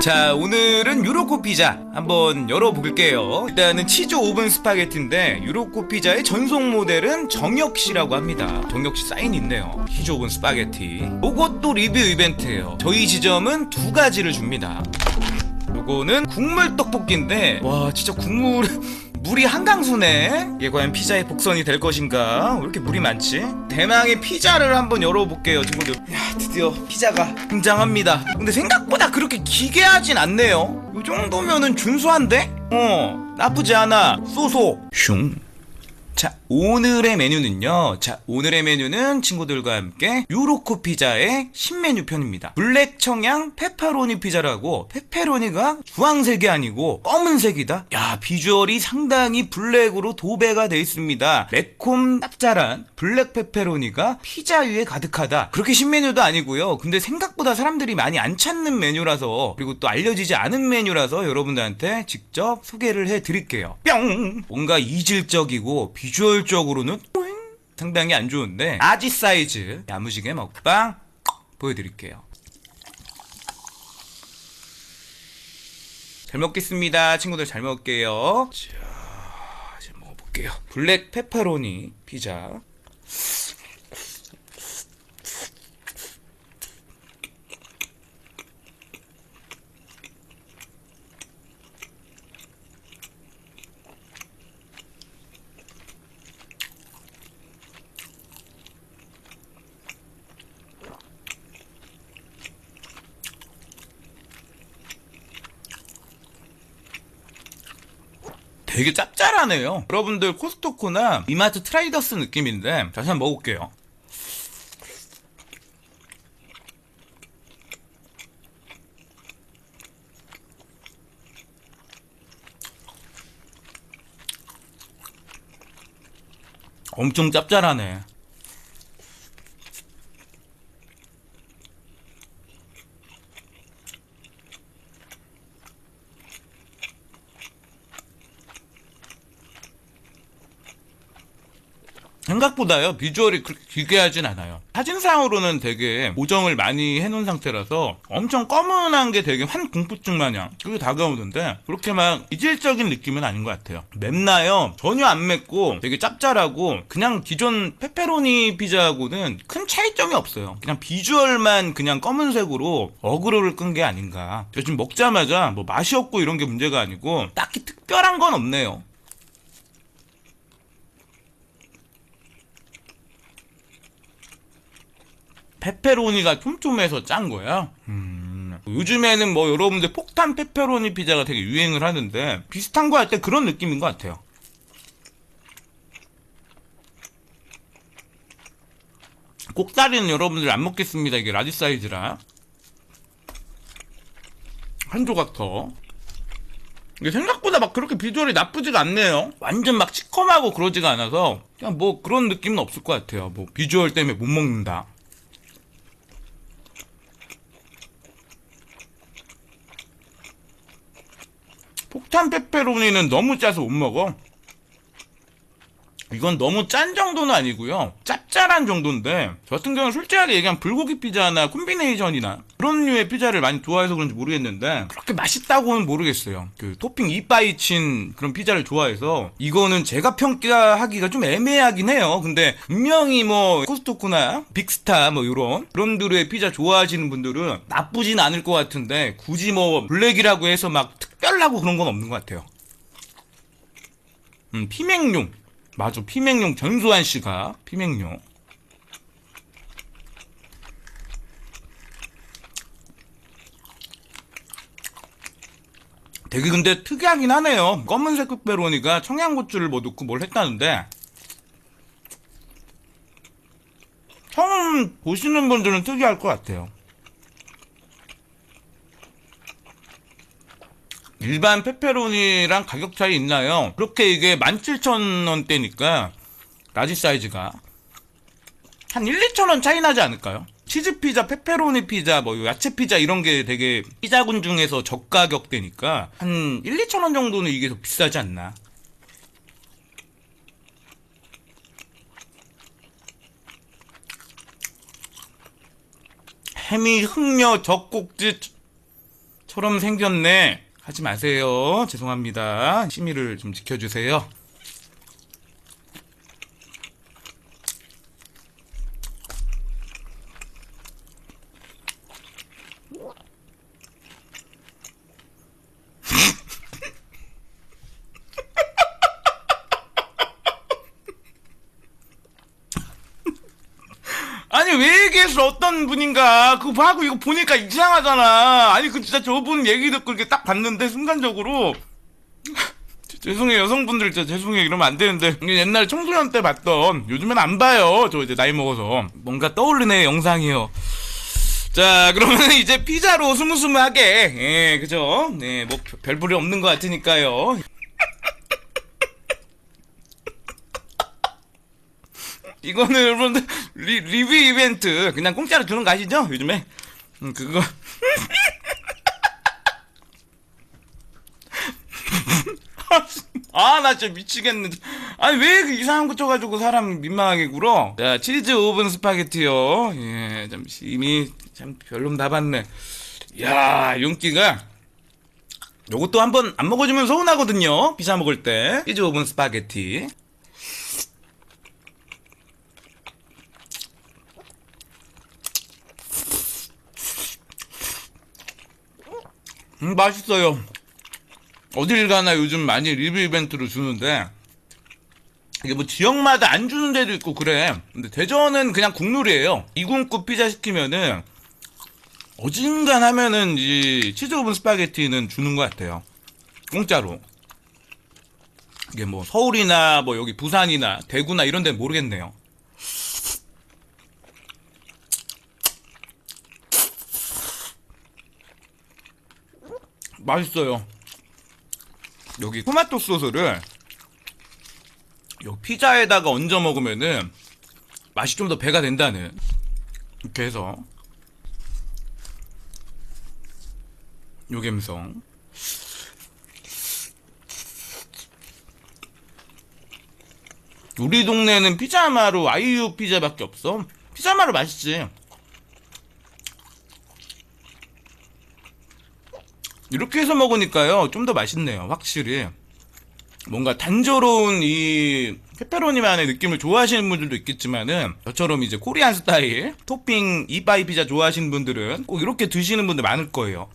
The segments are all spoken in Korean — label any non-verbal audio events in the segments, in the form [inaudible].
자 오늘은 유로코 피자 한번 열어볼게요. 일단은 치즈 오븐 스파게티인데 유로코 피자의 전속 모델은 정혁씨라고 합니다. 정혁씨 사인 있네요. 치즈 오븐 스파게티. 요것도 리뷰 이벤트예요. 저희 지점은 두 가지를 줍니다. 요거는 국물 떡볶이인데 와 진짜 국물 물이 한강수네. 이게 과연 피자의 복선이 될 것인가? 왜 이렇게 물이 많지? 대망의 피자를 한번 열어볼게요 친구들. 야 드디어 피자가 등장합니다. 근데 생각보다 그렇게 기괴하진 않네요. 요 정도면은 준수한데? 어 나쁘지 않아. 쏘소 슝. 자, 오늘의 메뉴는요. 자, 오늘의 메뉴는 친구들과 함께 유로코 피자의 신메뉴 편입니다. 블랙 청양 페퍼로니 피자라고 페페로니가 주황색이 아니고 검은색이다. 야, 비주얼이 상당히 블랙으로 도배가 돼 있습니다. 매콤 짭짤한 블랙 페페로니가 피자 위에 가득하다. 그렇게 신메뉴도 아니고요. 근데 생각보다 사람들이 많이 안 찾는 메뉴라서 그리고 또 알려지지 않은 메뉴라서 여러분들한테 직접 소개를 해 드릴게요. 뿅! 뭔가 이질적이고 비주얼 적으로는 뿌잉! 상당히 안 좋은데 아지 사이즈 야무지게 먹방 보여드릴게요. 잘 먹겠습니다. 친구들 잘 먹을게요. 자, 이제 먹어볼게요. 블랙 페퍼로니 피자. 되게 짭짤하네요. 여러분들 코스토코나 이마트 트라이더스 느낌인데 다시 한번 먹어볼게요. 엄청 짭짤하네. 생각보다요 비주얼이 그렇게 기괴하진 않아요. 사진상으로는 되게 보정을 많이 해놓은 상태라서 엄청 검은한 게 되게 환공포증 마냥 그게 다가오는데 그렇게 막 이질적인 느낌은 아닌 것 같아요. 맵나요? 전혀 안 맵고 되게 짭짤하고 그냥 기존 페페로니 피자하고는 큰 차이점이 없어요. 그냥 비주얼만 그냥 검은색으로 어그로를 끈 게 아닌가. 저 지금 먹자마자 뭐 맛이 없고 이런 게 문제가 아니고 딱히 특별한 건 없네요 페페로니가 촘촘해서 짠 거야. 음. 요즘에는 뭐 여러분들 폭탄 페페로니 피자가 되게 유행을 하는데 비슷한 거 할 때 그런 느낌인 것 같아요. 꼭다리는 여러분들 안 먹겠습니다. 이게 라지 사이즈라. 한 조각 더. 이게 생각보다 막 그렇게 비주얼이 나쁘지가 않네요. 완전 막 시커하고 그러지가 않아서 그냥 뭐 그런 느낌은 없을 것 같아요. 뭐 비주얼 때문에 못 먹는다. 폭탄 페페로니는 너무 짜서 못 먹어. 이건 너무 짠 정도는 아니고요. 짭짤한 정도인데 저 같은 경우는 솔직하게 얘기하면 불고기 피자나 콤비네이션이나 그런 류의 피자를 많이 좋아해서 그런지 모르겠는데 그렇게 맛있다고는 모르겠어요. 그 토핑 이빠이 친 그런 피자를 좋아해서 이거는 제가 평가하기가 좀 애매하긴 해요. 근데 분명히 뭐 코스토코나 빅스타 뭐 이런 그런 류의 피자 좋아하시는 분들은 나쁘진 않을 것 같은데 굳이 뭐 블랙이라고 해서 막 특별하고 그런 건 없는 것 같아요. 음, 피맹용. 맞아, 피맹용 전소환 씨가 피맹용. 되게 근데 특이하긴 하네요. 검은색 페페로니가 청양고추를 뭐 넣고 뭘 했다는데 처음 보시는 분들은 특이할 것 같아요. 일반 페페로니랑 가격 차이 있나요? 그렇게 이게 17,000원대니까 라지 사이즈가 한 1, 2,000원 차이 나지 않을까요? 치즈 피자, 페페로니 피자, 뭐 야채 피자 이런 게 되게 피자군 중에서 저가격대니까 한 1, 2,000원 정도는 이게 더 비싸지 않나? 해미, 흑려, 젖꼭지, 처럼 생겼네. 하지 마세요. 죄송합니다. 심의를 좀 지켜주세요. 아니 왜 얘기했어 분인가 그거 하고 이거 보니까 이상하잖아. 아니 그 진짜 저분 얘기 듣고 이렇게 딱 봤는데 순간적으로 [laughs] 죄송해요. 여성분들 진짜 죄송해요. 이러면 안 되는데. 옛날 청소년 때 봤던 요즘엔 안 봐요. 저 이제 나이 먹어서. 뭔가 떠오르네 영상이요. 자 그러면 이제 피자로 스무스무하게. 예 그죠? 네뭐 별볼이 없는 것 같으니까요 이거는 여러분들 리, 리뷰 이벤트. 그냥 공짜로 주는 거 아시죠? 요즘에? 음, 그거. [laughs] 아 나 진짜 미치겠네 아니 왜 그 이상한 거 쳐가지고 사람 민망하게 굴어? 자 치즈 오븐 스파게티요. 예참 이미 참 별로 다 봤네. 야 윤기가 요것도 한번 안 먹어주면 서운하거든요. 피자 먹을 때. 치즈 오븐 스파게티 음, 맛있어요. 어딜 가나 요즘 많이 리뷰 이벤트로 주는데, 이게 뭐 지역마다 안 주는 데도 있고 그래. 근데 대전은 그냥 국룰이에요. 이군급 피자 시키면은, 어딘간 하면은 이 치즈 오븐 스파게티는 주는 것 같아요. 공짜로. 이게 뭐 서울이나 뭐 여기 부산이나 대구나 이런 데는 모르겠네요. 맛있어요. 여기 토마토 소스를 요 피자에다가 얹어 먹으면은 맛이 좀 더 배가 된다는 이렇게 해서 요 감성. 우리 동네는 피자마루 아이유 피자밖에 없어. 피자마루 맛있지 이렇게 해서 먹으니까요 좀 더 맛있네요 확실히. 뭔가 단조로운 이 페페로니만의 느낌을 좋아하시는 분들도 있겠지만은 저처럼 이제 코리안 스타일 토핑 이빠이 피자 좋아하시는 분들은 꼭 이렇게 드시는 분들 많을 거예요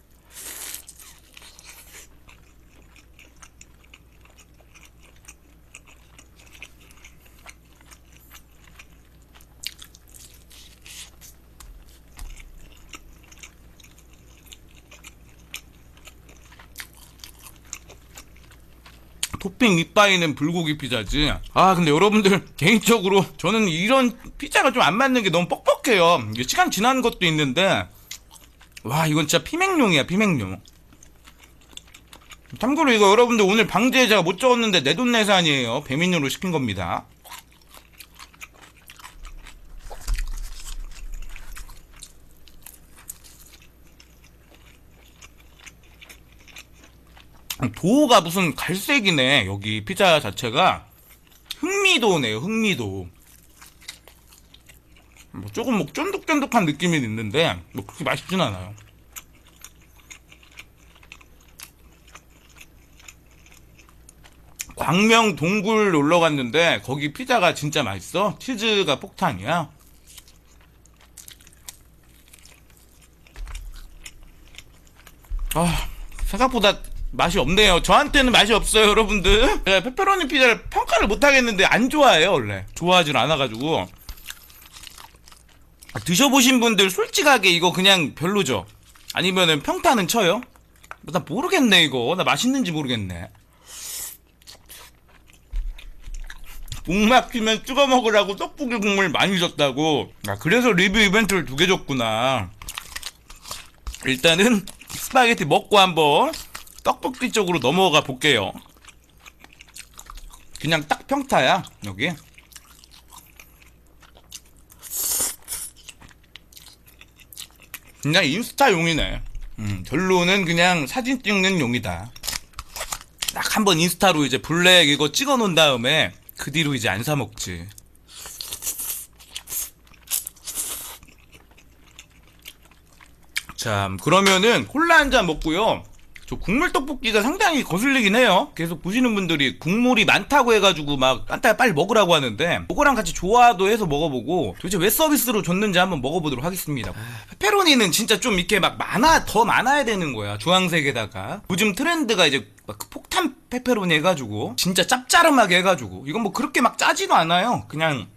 토핑 밑바이는 불고기 피자지. 아, 근데 여러분들, 개인적으로, 저는 이런 피자가 좀 안 맞는 게 너무 뻑뻑해요. 시간 지난 것도 있는데, 와, 이건 진짜 피맹용이야, 피맹용. 참고로 이거 여러분들 오늘 방제에 제가 못 적었는데 내 돈내산이에요. 배민으로 시킨 겁니다. 도가 무슨 갈색이네. 여기 피자 자체가. 흑미도네요 흑미도. 뭐 조금 뭐 쫀득쫀득한 느낌이 있는데 뭐 그렇게 맛있진 않아요. 광명 동굴 놀러 갔는데 거기 피자가 진짜 맛있어? 치즈가 폭탄이야? 아 생각보다 맛이 없네요. 저한테는 맛이 없어요, 여러분들. 제가 페페로니 피자를 평가를 못 하겠는데 안 좋아해요, 원래. 좋아하질 않아가지고. 드셔보신 분들 솔직하게 이거 그냥 별로죠. 아니면은 평타는 쳐요? 나 모르겠네 이거. 나 맛있는지 모르겠네. 목 막히면 찍어 먹으라고 떡볶이 국물 많이 줬다고. 아 그래서 리뷰 이벤트를 두 개 줬구나. 일단은 스파게티 먹고 한번 떡볶이 쪽으로 넘어가 볼게요. 그냥 딱 평타야 여기. 그냥 인스타 용이네. 음, 결론은 그냥 사진 찍는 용이다. 딱 한번 인스타로 이제 블랙 이거 찍어 놓은 다음에 그 뒤로 이제 안 사 먹지. 자, 그러면은 콜라 한 잔 먹고요. 저 국물 떡볶이가 상당히 거슬리긴 해요. 계속 보시는 분들이 국물이 많다고 해가지고 막 깐따야 빨리 먹으라고 하는데 그거랑 같이 조화도 해서 먹어보고 도대체 왜 서비스로 줬는지 한번 먹어보도록 하겠습니다. 페페로니는 진짜 좀 이렇게 막 많아 더 많아야 되는 거야 주황색에다가 요즘 트렌드가 이제 막그 폭탄 페페로니 해가지고 진짜 짭짤하게 해가지고 이건 뭐 그렇게 막 짜지도 않아요. 그냥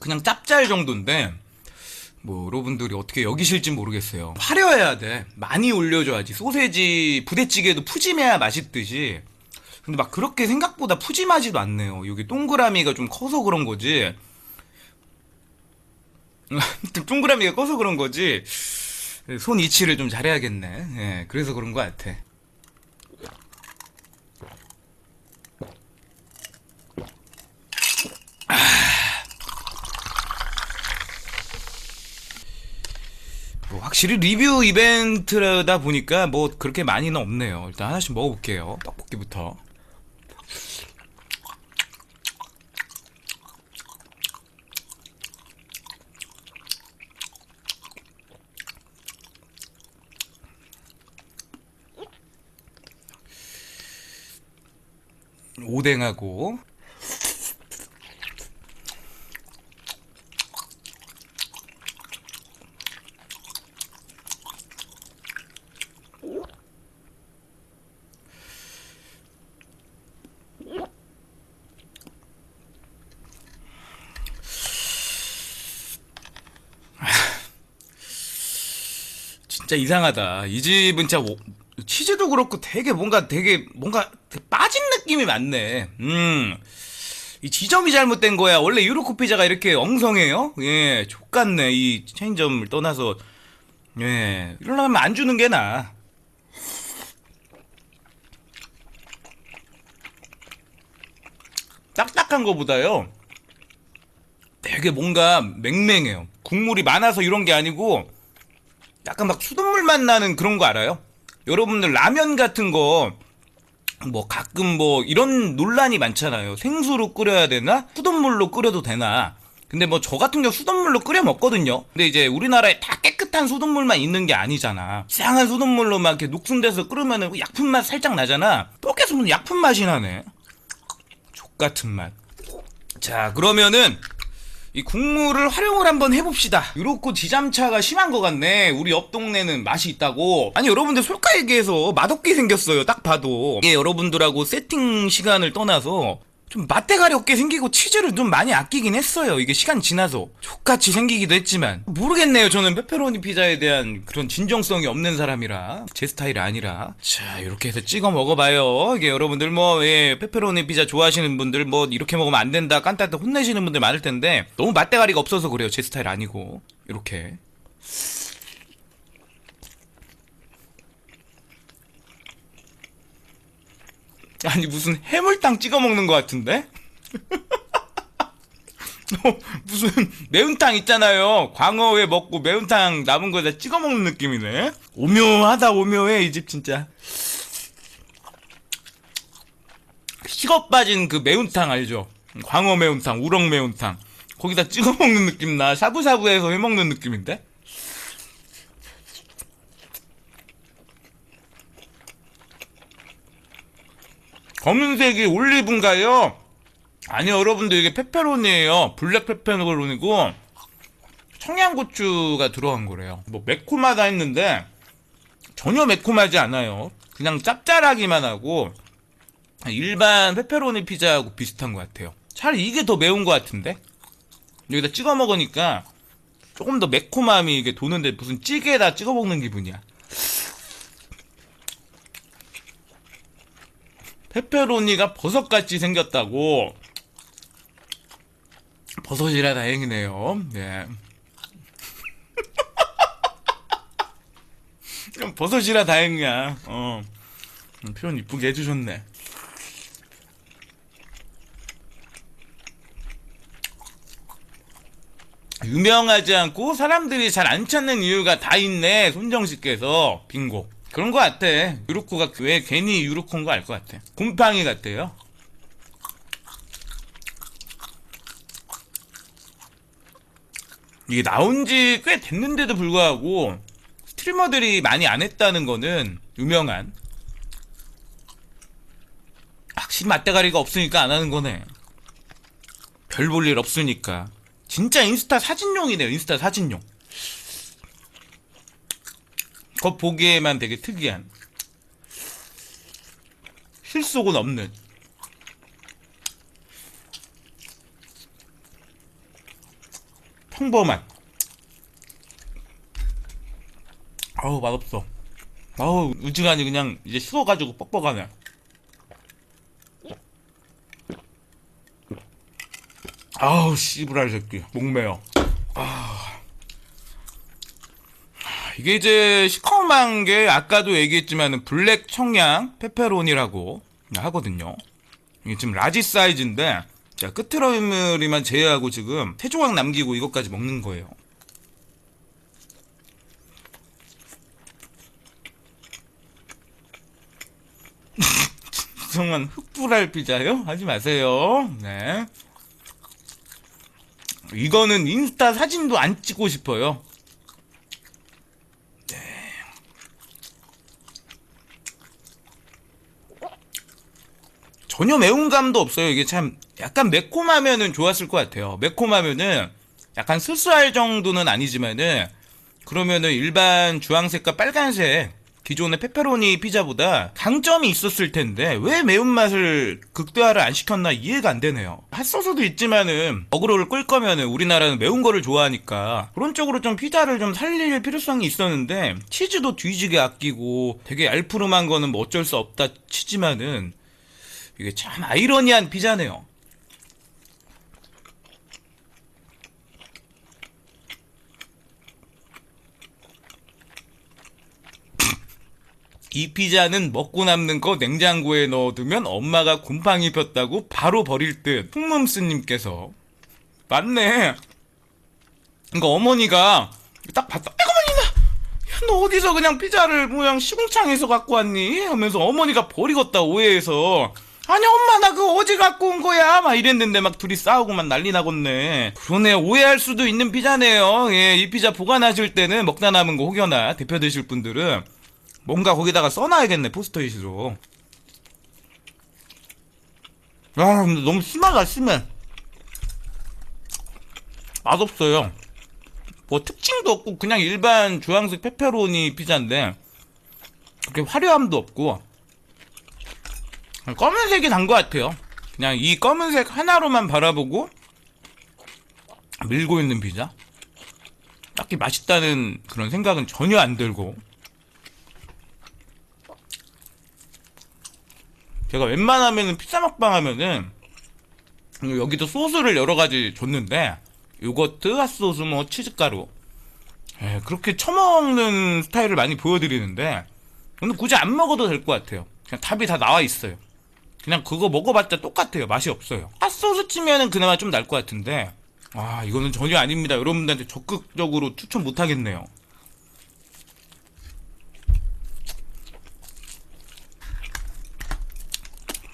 그냥 짭짤 정도인데 뭐 여러분들이 어떻게 여기실지 모르겠어요. 화려해야 돼. 많이 올려줘야지. 소세지 부대찌개도 푸짐해야 맛있듯이. 근데 막 그렇게 생각보다 푸짐하지도 않네요. 여기 동그라미가 좀 커서 그런 거지. [laughs] 동그라미가 커서 그런 거지. 손 이치를 좀 잘해야겠네. 예, 그래서 그런 것 같아. 뭐 확실히 리뷰 이벤트다 보니까 뭐 그렇게 많이는 없네요. 일단 하나씩 먹어볼게요. 떡볶이부터. 오뎅하고 진짜 이상하다. 이 집은 진짜 오- 치즈도 그렇고 되게 뭔가 되게 뭔가 되게 빠진 느낌이 많네. 음. 이 지점이 잘못된 거야. 원래 유로코 피자가 이렇게 엉성해요? 예, 족같네. 이 체인점을 떠나서. 예, 이러려면 안 주는 게 나아. 딱딱한 거보다요. 되게 뭔가 맹맹해요. 국물이 많아서 이런 게 아니고, 약간 막 수돗물 맛 나는 그런 거 알아요? 여러분들 라면 같은 거 뭐 가끔 뭐 이런 논란이 많잖아요. 생수로 끓여야 되나? 수돗물로 끓여도 되나? 근데 뭐 저 같은 경우 수돗물로 끓여 먹거든요. 근데 이제 우리나라에 다 깨끗한 수돗물만 있는 게 아니잖아. 이상한 수돗물로 막 이렇게 녹순돼서 끓으면은 약품 맛 살짝 나잖아. 또 계속 약품 맛이 나네. 족 같은 맛. 자, 그러면은 이 국물을 활용을 한번 해봅시다. 유로코 지잠차가 심한 것 같네. 우리 옆 동네는 맛이 있다고. 아니 여러분들 솔까 얘기해서 맛없게 생겼어요. 딱 봐도. 이게 여러분들하고 세팅 시간을 떠나서 좀 맛대가리 없게 생기고 치즈를 좀 많이 아끼긴 했어요. 이게 시간 지나서 족같이 생기기도 했지만 모르겠네요. 저는 페페로니 피자에 대한 그런 진정성이 없는 사람이라 제 스타일이 아니라 자 이렇게 해서 찍어 먹어봐요. 이게 여러분들 뭐 예, 페페로니 피자 좋아하시는 분들 뭐 이렇게 먹으면 안 된다 깐따한테 혼내시는 분들 많을 텐데 너무 맛대가리가 없어서 그래요. 제 스타일 아니고 이렇게 아니 무슨 해물탕 찍어 먹는 것 같은데? 어, 무슨 매운탕 있잖아요. 광어회 먹고 매운탕 남은 거 다 찍어 먹는 느낌이네. 오묘하다 오묘해 이 집 진짜. 식어 빠진 그 매운탕 알죠? 광어 매운탕, 우럭 매운탕. 거기다 찍어 먹는 느낌 나. 샤브샤브에서 해 먹는 느낌인데? 검은색이 올리브인가요? 아니요, 여러분들 이게 페페로니예요. 블랙 페페로니고 청양고추가 들어간 거래요. 뭐 매콤하다 했는데 전혀 매콤하지 않아요. 그냥 짭짤하기만 하고 일반 페페로니 피자하고 비슷한 것 같아요. 차라리 이게 더 매운 것 같은데 여기다 찍어 먹으니까 조금 더 매콤함이 이게 도는데 무슨 찌개에다 찍어 먹는 기분이야. 페페로니가 버섯같이 생겼다고 버섯이라 다행이네요. 네. [laughs] 버섯이라 다행이야. 어. 음, 표현 이쁘게 해주셨네. 유명하지 않고 사람들이 잘 안 찾는 이유가 다 있네. 손정식께서 빙고. 그런 거 같아. 유로코가 왜 괜히 유로코인 거 알 것 같아. 곰팡이 같아요. 이게 나온 지 꽤 됐는데도 불구하고 스트리머들이 많이 안 했다는 거는 유명한 확실히 맛대가리가 없으니까 안 하는 거네. 별 볼 일 없으니까. 진짜 인스타 사진용이네요. 인스타 사진용. 겉 보기에만 되게 특이한. 실속은 없는. 평범한. 아우 맛없어. 아우 우지간이 그냥 이제 식어가지고 뻑뻑하네. 아우 씨부랄 새끼 목매요. 아 이게 이제 시커먼 게 아까도 얘기했지만은 블랙 청양 페페로니라고 하거든요. 이게 지금 라지 사이즈인데 자 끝트러미만 제외하고 지금 세 조각 남기고 이것까지 먹는 거예요. [laughs] 이상한 흑불알 피자요? 하지 마세요. 네. 이거는 인스타 사진도 안 찍고 싶어요. 전혀 매운 감도 없어요. 이게 참 약간 매콤하면은 좋았을 것 같아요. 매콤하면은 약간 스스할 정도는 아니지만은 그러면은 일반 주황색과 빨간색 기존의 페페로니 피자보다 강점이 있었을 텐데 왜 매운맛을 극대화를 안 시켰나 이해가 안 되네요. 핫소스도 있지만은 어그로를 끌 거면은 우리나라는 매운 거를 좋아하니까 그런 쪽으로 좀 피자를 좀 살릴 필요성이 있었는데 치즈도 뒤지게 아끼고 되게 알푸름한 거는 뭐 어쩔 수 없다 치지만은 이게 참 아이러니한 피자네요. 이 피자는 먹고 남는 거 냉장고에 넣어두면 엄마가 곰팡이 폈다고 바로 버릴 듯. 풍문스님께서 맞네. 그러니까 어머니가 딱 봤다. 어머니나, 야, 너 어디서 그냥 피자를 그냥 시궁창에서 갖고 왔니? 하면서 어머니가 버리겠다 오해해서. 아니 엄마 나 그거 어제 갖고 온 거야. 막 이랬는데 막 둘이 싸우고만 난리 나겠네. 그러네 오해할 수도 있는 피자네요. 예 이 피자 보관하실 때는 먹다 남은 거 혹여나 대표 드실 분들은 뭔가 거기다가 써놔야겠네 포스터잇으로. 야 근데 너무 심하다 심해. 맛없어요. 뭐 특징도 없고 그냥 일반 주황색 페페로니 피자인데 그렇게 화려함도 없고 검은색이 난 것 같아요 그냥 이 검은색 하나로만 바라보고 밀고 있는 피자 딱히 맛있다는 그런 생각은 전혀 안 들고 제가 웬만하면은 피자 먹방 하면은 여기도 소스를 여러 가지 줬는데 요거트, 핫소스, 뭐 치즈가루 에, 그렇게 처먹는 스타일을 많이 보여드리는데 오늘 굳이 안 먹어도 될 것 같아요. 그냥 답이 다 나와 있어요. 그냥 그거 먹어봤자 똑같아요. 맛이 없어요. 핫소스 치면은 그나마 좀 날 것 같은데 아 이거는 전혀 아닙니다. 여러분들한테 적극적으로 추천 못 하겠네요.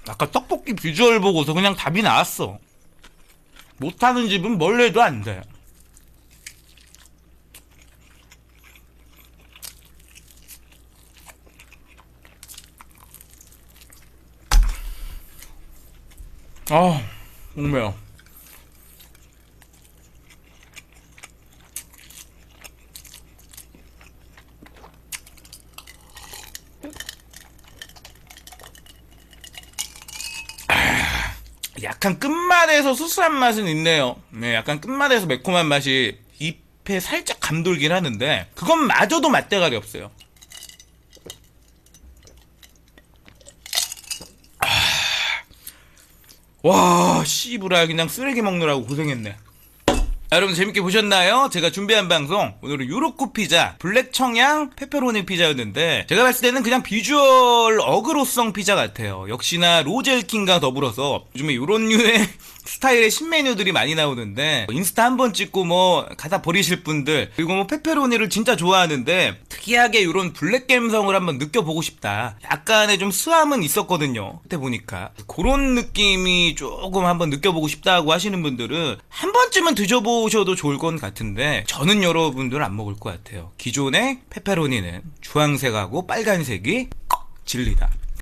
아까 떡볶이 비주얼 보고서 그냥 답이 나왔어. 못하는 집은 뭘 해도 안 돼. 아, 목매요. 약간 끝맛에서 수수한 맛은 있네요. 네, 약간 끝맛에서 매콤한 맛이 입에 살짝 감돌긴 하는데 그건 마저도 맛대가리 없어요. 와, 씨부라 그냥 쓰레기 먹느라고 고생했네. 자, 여러분 재밌게 보셨나요? 제가 준비한 방송 오늘은 유로코 피자 블랙 청양 페페로니 피자였는데 제가 봤을 때는 그냥 비주얼 어그로성 피자 같아요 역시나 로젤킹과 더불어서 요즘에 요런 류의 스타일의 신메뉴들이 많이 나오는데 뭐 인스타 한 번 찍고 뭐 가다 버리실 분들 그리고 뭐 페페로니를 진짜 좋아하는데 특이하게 요런 블랙 감성을 한번 느껴보고 싶다 약간의 좀 수함은 있었거든요 그때 보니까 그런 느낌이 조금 한번 느껴보고 싶다고 하시는 분들은 한 번쯤은 드셔보 먹어보셔도 좋을 것 같은데 저는 여러분들 안 먹을 것 같아요. 기존의 페페로니는 주황색하고 빨간색이 진리다.